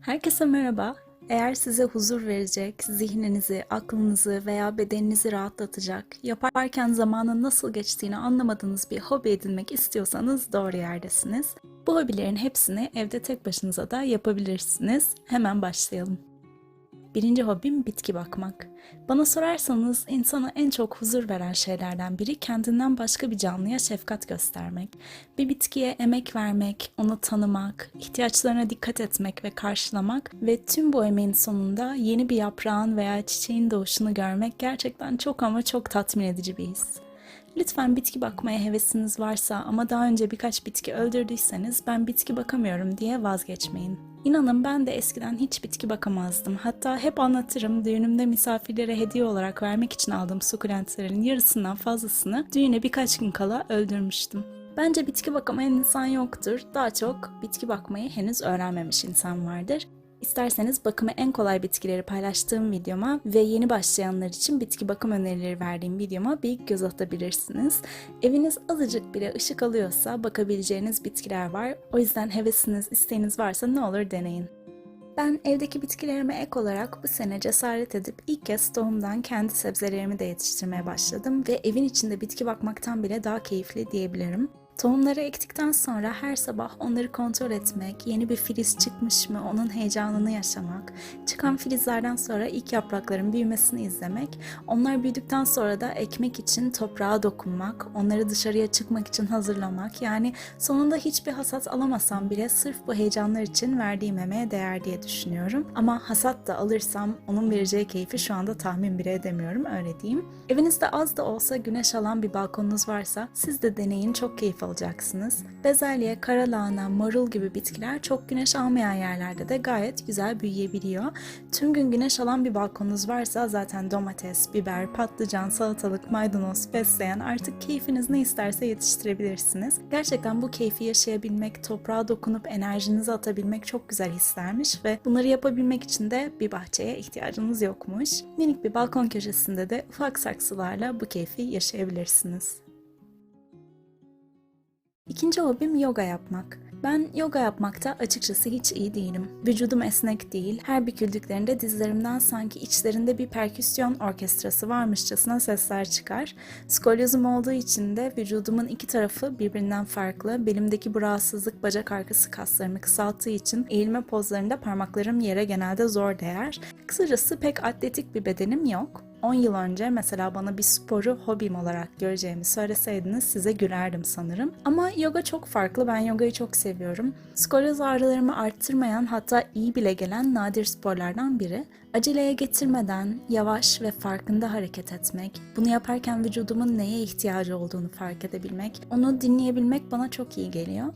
Herkese merhaba. Eğer size huzur verecek, zihninizi, aklınızı veya bedeninizi rahatlatacak, yaparken zamanın nasıl geçtiğini anlamadığınız bir hobi edinmek istiyorsanız doğru yerdesiniz. Bu hobilerin hepsini evde tek başınıza da yapabilirsiniz. Hemen başlayalım. Birinci hobim bitki bakmak. Bana sorarsanız insana en çok huzur veren şeylerden biri kendinden başka bir canlıya şefkat göstermek. Bir bitkiye emek vermek, onu tanımak, ihtiyaçlarına dikkat etmek ve karşılamak ve tüm bu emeğin sonunda yeni bir yaprağın veya çiçeğin doğuşunu görmek gerçekten çok ama çok tatmin edici bir his. Lütfen bitki bakmaya hevesiniz varsa ama daha önce birkaç bitki öldürdüyseniz ben bitki bakamıyorum diye vazgeçmeyin. İnanın ben de eskiden hiç bitki bakamazdım. Hatta hep anlatırım düğünümde misafirlere hediye olarak vermek için aldığım sukulentlerin yarısından fazlasını düğüne birkaç gün kala öldürmüştüm. Bence bitki bakamayan insan yoktur. Daha çok bitki bakmayı henüz öğrenmemiş insan vardır. İsterseniz bakımı en kolay bitkileri paylaştığım videoma ve yeni başlayanlar için bitki bakım önerileri verdiğim videoma bir göz atabilirsiniz. Eviniz azıcık bile ışık alıyorsa bakabileceğiniz bitkiler var. O yüzden hevesiniz, isteğiniz varsa ne olur deneyin. Ben evdeki bitkilerime ek olarak bu sene cesaret edip ilk kez tohumdan kendi sebzelerimi de yetiştirmeye başladım ve evin içinde bitki bakmaktan bile daha keyifli diyebilirim. Tohumları ektikten sonra her sabah onları kontrol etmek, yeni bir filiz çıkmış mı onun heyecanını yaşamak, çıkan filizlerden sonra ilk yaprakların büyümesini izlemek, onlar büyüdükten sonra da ekmek için toprağa dokunmak, onları dışarıya çıkmak için hazırlamak, yani sonunda hiçbir hasat alamasam bile sırf bu heyecanlar için verdiğim emeğe değer diye düşünüyorum. Ama hasat da alırsam onun vereceği keyfi şu anda tahmin bile edemiyorum öyle diyeyim. Evinizde az da olsa güneş alan bir balkonunuz varsa siz de deneyin çok keyif alacaksınız. Bezelye, karalahana, marul gibi bitkiler çok güneş almayan yerlerde de gayet güzel büyüyebiliyor. Tüm gün güneş alan bir balkonunuz varsa zaten domates, biber, patlıcan, salatalık, maydanoz, fesleğen artık keyfiniz ne isterse yetiştirebilirsiniz. Gerçekten bu keyfi yaşayabilmek, toprağa dokunup enerjinizi atabilmek çok güzel hislermiş ve bunları yapabilmek için de bir bahçeye ihtiyacınız yokmuş. Minik bir balkon köşesinde de ufak saksılarla bu keyfi yaşayabilirsiniz. İkinci hobim yoga yapmak. Ben yoga yapmakta açıkçası hiç iyi değilim. Vücudum esnek değil, her büküldüklerinde dizlerimden sanki içlerinde bir perküsyon orkestrası varmışçasına sesler çıkar. Skolyozum olduğu için de vücudumun iki tarafı birbirinden farklı. Belimdeki bu rahatsızlık bacak arkası kaslarımı kısalttığı için eğilme pozlarında parmaklarım yere genelde zor değer. Kısacası pek atletik bir bedenim yok. 10 yıl önce mesela bana bir sporu hobim olarak göreceğimi söyleseydiniz size gülerdim sanırım. Ama yoga çok farklı. Ben yogayı çok seviyorum. Skolyoz ağrılarımı arttırmayan hatta iyi bile gelen nadir sporlardan biri. Aceleye getirmeden yavaş ve farkında hareket etmek, bunu yaparken vücudumun neye ihtiyacı olduğunu fark edebilmek, onu dinleyebilmek bana çok iyi geliyor.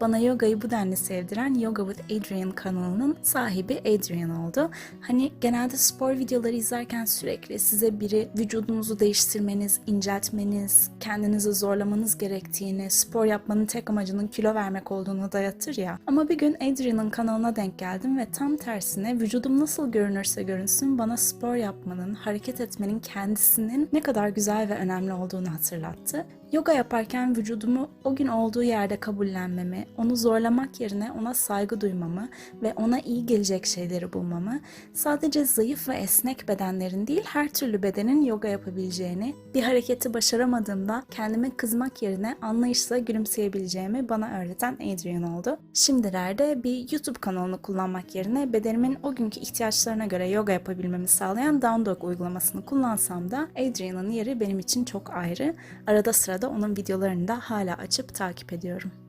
Bana yogayı bu denli sevdiren Yoga with Adrian kanalının sahibi Adrian oldu. Hani genelde spor videoları izlerken sürekli size biri vücudunuzu değiştirmeniz, inceltmeniz, kendinizi zorlamanız gerektiğini, spor yapmanın tek amacının kilo vermek olduğunu dayatır ya. Ama bir gün Adrian'ın kanalına denk geldim ve tam tersine vücudum nasıl görünürse görünsün bana spor yapmanın, hareket etmenin kendisinin ne kadar güzel ve önemli olduğunu hatırlattı. Yoga yaparken vücudumu o gün olduğu yerde kabullenmemi, onu zorlamak yerine ona saygı duymamı ve ona iyi gelecek şeyleri bulmamı, sadece zayıf ve esnek bedenlerin değil her türlü bedenin yoga yapabileceğini, bir hareketi başaramadığımda kendime kızmak yerine anlayışla gülümseyebileceğimi bana öğreten Adrian oldu. Şimdilerde bir YouTube kanalını kullanmak yerine bedenimin o günkü ihtiyaçlarına göre yoga yapabilmemi sağlayan Down Dog uygulamasını kullansam da Adrian'ın yeri benim için çok ayrı. Arada sırada onun videolarını da hala açıp takip ediyorum.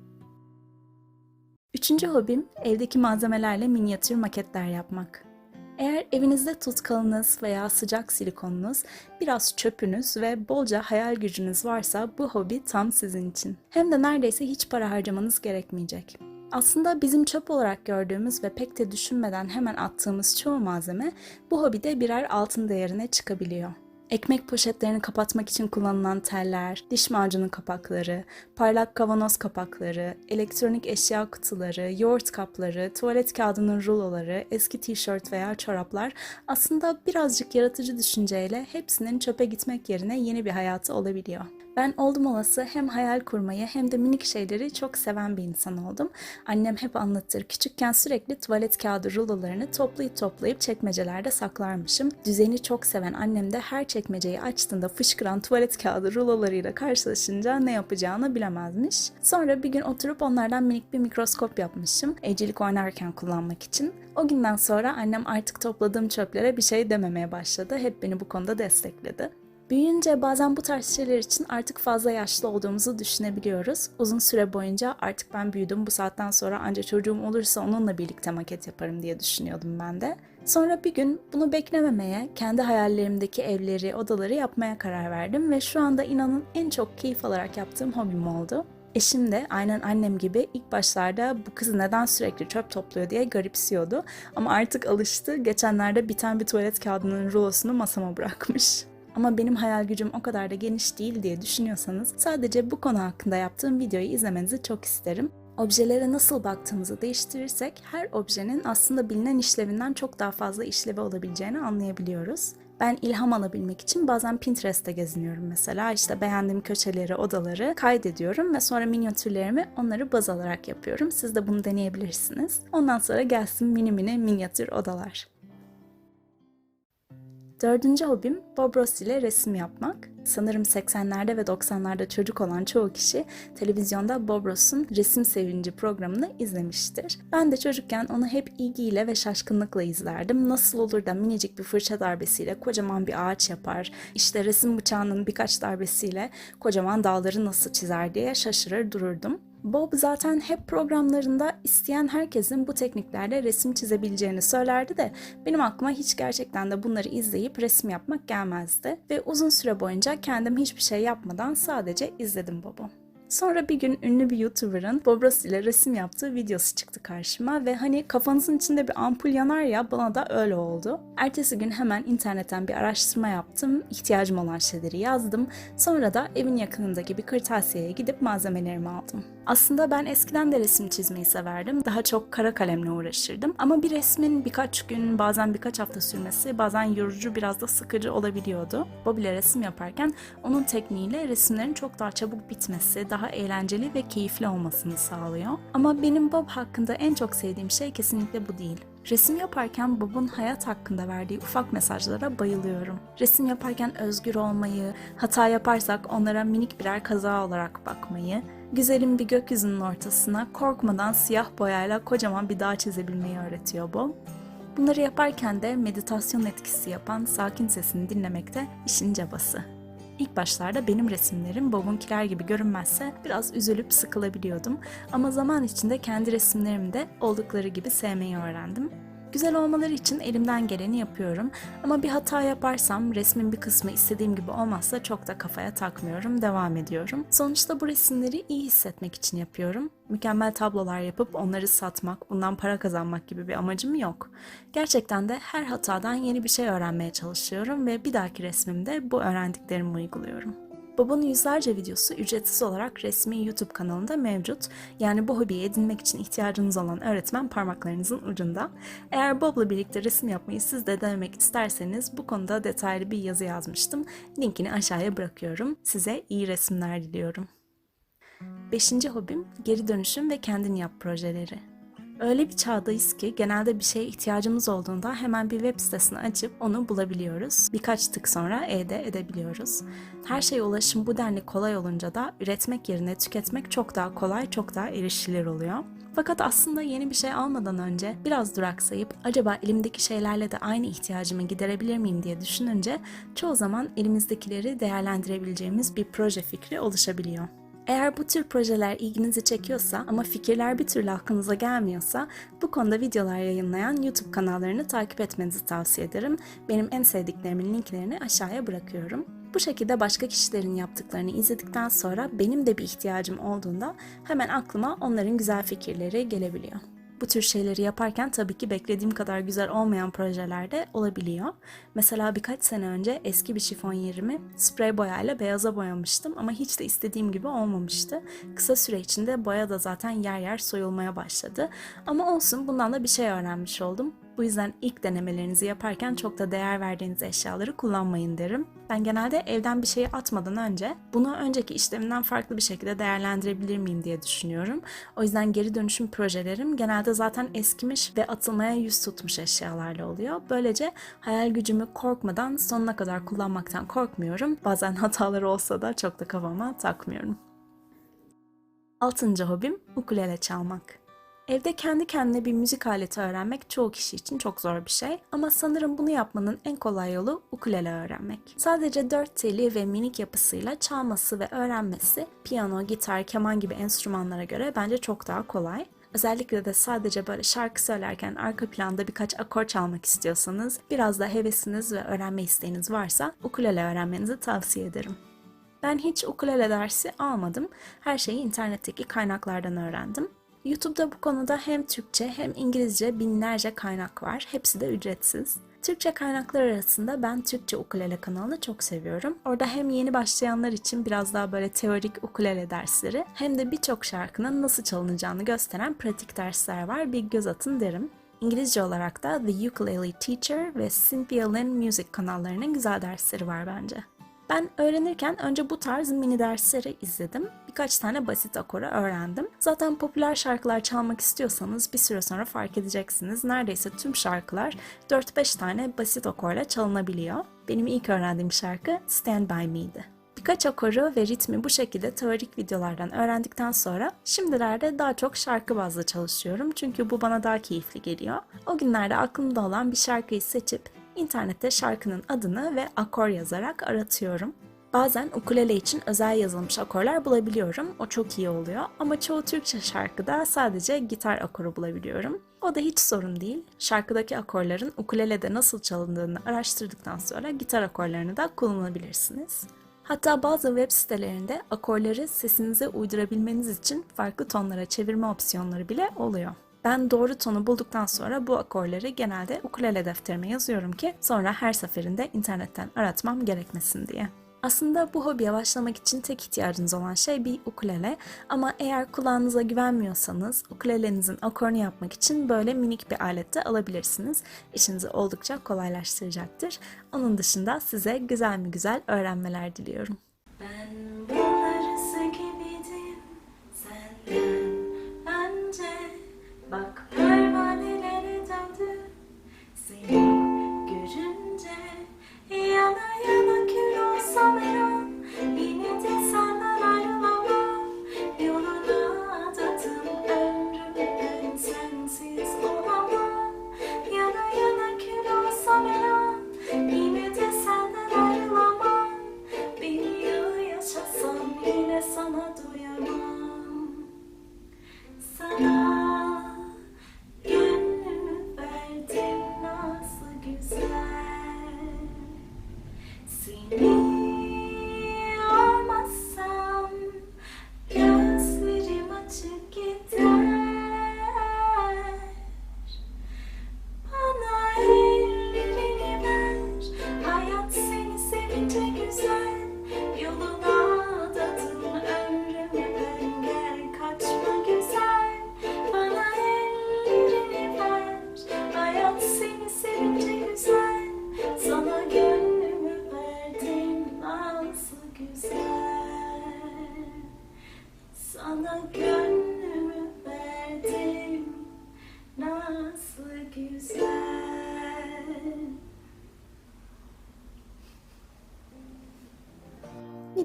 Üçüncü hobim evdeki malzemelerle minyatür maketler yapmak. Eğer evinizde tutkalınız veya sıcak silikonunuz, biraz çöpünüz ve bolca hayal gücünüz varsa bu hobi tam sizin için. Hem de neredeyse hiç para harcamanız gerekmeyecek. Aslında bizim çöp olarak gördüğümüz ve pek de düşünmeden hemen attığımız çoğu malzeme bu hobide birer altın değerine çıkabiliyor. Ekmek poşetlerini kapatmak için kullanılan teller, diş macunu kapakları, parlak kavanoz kapakları, elektronik eşya kutuları, yoğurt kapları, tuvalet kağıdının ruloları, eski tişört veya çoraplar aslında birazcık yaratıcı düşünceyle hepsinin çöpe gitmek yerine yeni bir hayatı olabiliyor. Ben oldum olası hem hayal kurmayı hem de minik şeyleri çok seven bir insan oldum. Annem hep anlatır. Küçükken sürekli tuvalet kağıdı rulolarını toplayıp toplayıp çekmecelerde saklarmışım. Düzeni çok seven annem de her çekmeceyi açtığında fışkıran tuvalet kağıdı rulolarıyla karşılaşınca ne yapacağını bilemezmiş. Sonra bir gün oturup onlardan minik bir mikroskop yapmışım. Evcilik oynarken kullanmak için. O günden sonra annem artık topladığım çöplere bir şey dememeye başladı. Hep beni bu konuda destekledi. Büyüyünce bazen bu tarz şeyler için artık fazla yaşlı olduğumuzu düşünebiliyoruz. Uzun süre boyunca artık ben büyüdüm bu saatten sonra ancak çocuğum olursa onunla birlikte maket yaparım diye düşünüyordum ben de. Sonra bir gün bunu beklememeye, kendi hayallerimdeki evleri, odaları yapmaya karar verdim ve şu anda inanın en çok keyif alarak yaptığım hobim oldu. Eşim de aynen annem gibi ilk başlarda bu kız neden sürekli çöp topluyor diye garipsiyordu. Ama artık alıştı. Geçenlerde biten bir tuvalet kağıdının rulosunu masama bırakmış. Ama benim hayal gücüm o kadar da geniş değil diye düşünüyorsanız sadece bu konu hakkında yaptığım videoyu izlemenizi çok isterim. Objelere nasıl baktığımızı değiştirirsek her objenin aslında bilinen işlevinden çok daha fazla işlevi olabileceğini anlayabiliyoruz. Ben ilham alabilmek için bazen Pinterest'te geziniyorum mesela. İşte beğendiğim köşeleri, odaları kaydediyorum ve sonra minyatürlerimi onları baz alarak yapıyorum. Siz de bunu deneyebilirsiniz. Ondan sonra gelsin mini mini minyatür odalar. Dördüncü hobim Bob Ross ile resim yapmak. Sanırım 80'lerde ve 90'larda çocuk olan çoğu kişi televizyonda Bob Ross'un Resim Sevinci programını izlemiştir. Ben de çocukken onu hep ilgiyle ve şaşkınlıkla izlerdim. Nasıl olur da minicik bir fırça darbesiyle kocaman bir ağaç yapar, işte resim bıçağının birkaç darbesiyle kocaman dağları nasıl çizer diye şaşırır dururdum. Bob zaten hep programlarında isteyen herkesin bu tekniklerle resim çizebileceğini söylerdi de benim aklıma hiç gerçekten de bunları izleyip resim yapmak gelmezdi ve uzun süre boyunca kendim hiçbir şey yapmadan sadece izledim Bob'u. Sonra bir gün ünlü bir YouTuber'ın Bob Ross ile resim yaptığı videosu çıktı karşıma ve hani kafanızın içinde bir ampul yanar ya bana da öyle oldu. Ertesi gün hemen internetten bir araştırma yaptım, ihtiyacım olan şeyleri yazdım. Sonra da evin yakınındaki bir kırtasiyeye gidip malzemelerimi aldım. Aslında ben eskiden de resim çizmeyi severdim. Daha çok kara kalemle uğraşırdım. Ama bir resmin birkaç gün, bazen birkaç hafta sürmesi bazen yorucu, biraz da sıkıcı olabiliyordu. Bob ile resim yaparken onun tekniğiyle resimlerin çok daha çabuk bitmesi, daha eğlenceli ve keyifli olmasını sağlıyor. Ama benim Bob hakkında en çok sevdiğim şey kesinlikle bu değil. Resim yaparken Bob'un hayat hakkında verdiği ufak mesajlara bayılıyorum. Resim yaparken özgür olmayı, hata yaparsak onlara minik birer kaza olarak bakmayı, güzelim bir gökyüzünün ortasına korkmadan siyah boyayla kocaman bir dağ çizebilmeyi öğretiyor Bob. Bunları yaparken de meditasyon etkisi yapan sakin sesini dinlemekte işin cabası. İlk başlarda benim resimlerim Bob'unkiler gibi görünmezse biraz üzülüp sıkılabiliyordum. Ama zaman içinde kendi resimlerimi de oldukları gibi sevmeyi öğrendim. Güzel olmaları için elimden geleni yapıyorum ama bir hata yaparsam resmin bir kısmı istediğim gibi olmazsa çok da kafaya takmıyorum, devam ediyorum. Sonuçta bu resimleri iyi hissetmek için yapıyorum. Mükemmel tablolar yapıp onları satmak, bundan para kazanmak gibi bir amacım yok. Gerçekten de her hatadan yeni bir şey öğrenmeye çalışıyorum ve bir dahaki resmimde bu öğrendiklerimi uyguluyorum. Bob'un yüzlerce videosu ücretsiz olarak resmi YouTube kanalında mevcut. Yani bu hobiyi edinmek için ihtiyacınız olan öğretmen parmaklarınızın ucunda. Eğer Bob'la birlikte resim yapmayı siz de denemek isterseniz bu konuda detaylı bir yazı yazmıştım. Linkini aşağıya bırakıyorum. Size iyi resimler diliyorum. Beşinci hobim geri dönüşüm ve kendin yap projeleri. Öyle bir çağdayız ki genelde bir şeye ihtiyacımız olduğunda hemen bir web sitesini açıp onu bulabiliyoruz. Birkaç tık sonra elde edebiliyoruz. Her şeye ulaşım bu denli kolay olunca da üretmek yerine tüketmek çok daha kolay, çok daha erişilir oluyor. Fakat aslında yeni bir şey almadan önce biraz duraksayıp acaba elimdeki şeylerle de aynı ihtiyacımı giderebilir miyim diye düşününce çoğu zaman elimizdekileri değerlendirebileceğimiz bir proje fikri oluşabiliyor. Eğer bu tür projeler ilginizi çekiyorsa ama fikirler bir türlü aklınıza gelmiyorsa bu konuda videolar yayınlayan YouTube kanallarını takip etmenizi tavsiye ederim. Benim en sevdiklerimin linklerini aşağıya bırakıyorum. Bu şekilde başka kişilerin yaptıklarını izledikten sonra benim de bir ihtiyacım olduğunda hemen aklıma onların güzel fikirleri gelebiliyor. Bu tür şeyleri yaparken tabii ki beklediğim kadar güzel olmayan projeler de olabiliyor. Mesela birkaç sene önce eski bir şifon yerimi sprey boyayla beyaza boyamıştım ama hiç de istediğim gibi olmamıştı. Kısa süre içinde boya da zaten yer yer soyulmaya başladı. Ama olsun bundan da bir şey öğrenmiş oldum. Bu yüzden ilk denemelerinizi yaparken çok da değer verdiğiniz eşyaları kullanmayın derim. Ben genelde evden bir şeyi atmadan önce bunu önceki işlemimden farklı bir şekilde değerlendirebilir miyim diye düşünüyorum. O yüzden geri dönüşüm projelerim genelde zaten eskimiş ve atılmaya yüz tutmuş eşyalarla oluyor. Böylece hayal gücümü korkmadan sonuna kadar kullanmaktan korkmuyorum. Bazen hataları olsa da çok da kafama takmıyorum. Altıncı hobim ukulele çalmak. Evde kendi kendine bir müzik aleti öğrenmek çoğu kişi için çok zor bir şey ama sanırım bunu yapmanın en kolay yolu ukulele öğrenmek. Sadece dört teli ve minik yapısıyla çalması ve öğrenmesi piyano, gitar, keman gibi enstrümanlara göre bence çok daha kolay. Özellikle de sadece böyle şarkı söylerken arka planda birkaç akor çalmak istiyorsanız, biraz da hevesiniz ve öğrenme isteğiniz varsa ukulele öğrenmenizi tavsiye ederim. Ben hiç ukulele dersi almadım. Her şeyi internetteki kaynaklardan öğrendim. YouTube'da bu konuda hem Türkçe hem İngilizce binlerce kaynak var. Hepsi de ücretsiz. Türkçe kaynaklar arasında ben Türkçe ukulele kanalını çok seviyorum. Orada hem yeni başlayanlar için biraz daha böyle teorik ukulele dersleri hem de birçok şarkının nasıl çalınacağını gösteren pratik dersler var. Bir göz atın derim. İngilizce olarak da The Ukulele Teacher ve Cynthia Lynn Music kanallarının güzel dersleri var bence. Ben öğrenirken önce bu tarz mini dersleri izledim. Birkaç tane basit akoru öğrendim. Zaten popüler şarkılar çalmak istiyorsanız bir süre sonra fark edeceksiniz. Neredeyse tüm şarkılar 4-5 tane basit akorla çalınabiliyor. Benim ilk öğrendiğim şarkı Stand By Me'di. Birkaç akoru ve ritmi bu şekilde teorik videolardan öğrendikten sonra şimdilerde daha çok şarkı bazlı çalışıyorum çünkü bu bana daha keyifli geliyor. O günlerde aklımda olan bir şarkıyı seçip İnternette şarkının adını ve akor yazarak aratıyorum. Bazen ukulele için özel yazılmış akorlar bulabiliyorum. O çok iyi oluyor. Ama çoğu Türkçe şarkıda sadece gitar akoru bulabiliyorum. O da hiç sorun değil. Şarkıdaki akorların ukulelede nasıl çalındığını araştırdıktan sonra gitar akorlarını da kullanabilirsiniz. Hatta bazı web sitelerinde akorları sesinize uydurabilmeniz için farklı tonlara çevirme opsiyonları bile oluyor. Ben doğru tonu bulduktan sonra bu akorları genelde ukulele defterime yazıyorum ki sonra her seferinde internetten aratmam gerekmesin diye. Aslında bu hobiye başlamak için tek ihtiyacınız olan şey bir ukulele ama eğer kulağınıza güvenmiyorsanız ukulelenizin akorunu yapmak için böyle minik bir alet de alabilirsiniz. İşinizi oldukça kolaylaştıracaktır. Onun dışında size güzel mi güzel öğrenmeler diliyorum. Ben sun.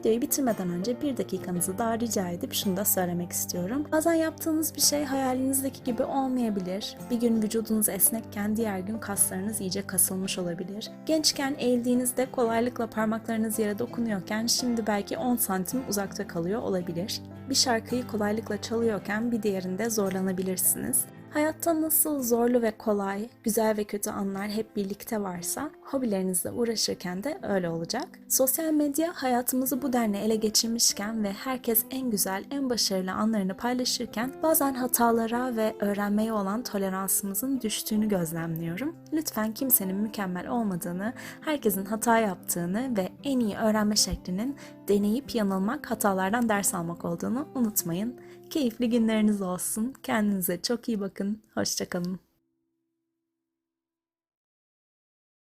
Videoyu bitirmeden önce bir dakikanızı daha rica edip şunu da söylemek istiyorum. Bazen yaptığınız bir şey hayalinizdeki gibi olmayabilir. Bir gün vücudunuz esnekken diğer gün kaslarınız iyice kasılmış olabilir. Gençken eğildiğinizde kolaylıkla parmaklarınız yere dokunuyorken şimdi belki 10 santim uzakta kalıyor olabilir. Bir şarkıyı kolaylıkla çalıyorken bir diğerinde zorlanabilirsiniz. Hayatta nasıl zorlu ve kolay, güzel ve kötü anlar hep birlikte varsa, hobilerinizle uğraşırken de öyle olacak. Sosyal medya hayatımızı bu denli ele geçirmişken ve herkes en güzel, en başarılı anlarını paylaşırken bazen hatalara ve öğrenmeye olan toleransımızın düştüğünü gözlemliyorum. Lütfen kimsenin mükemmel olmadığını, herkesin hata yaptığını ve en iyi öğrenme şeklinin deneyip yanılmak, hatalardan ders almak olduğunu unutmayın. Keyifli günleriniz olsun. Kendinize çok iyi bakın. Hoşçakalın.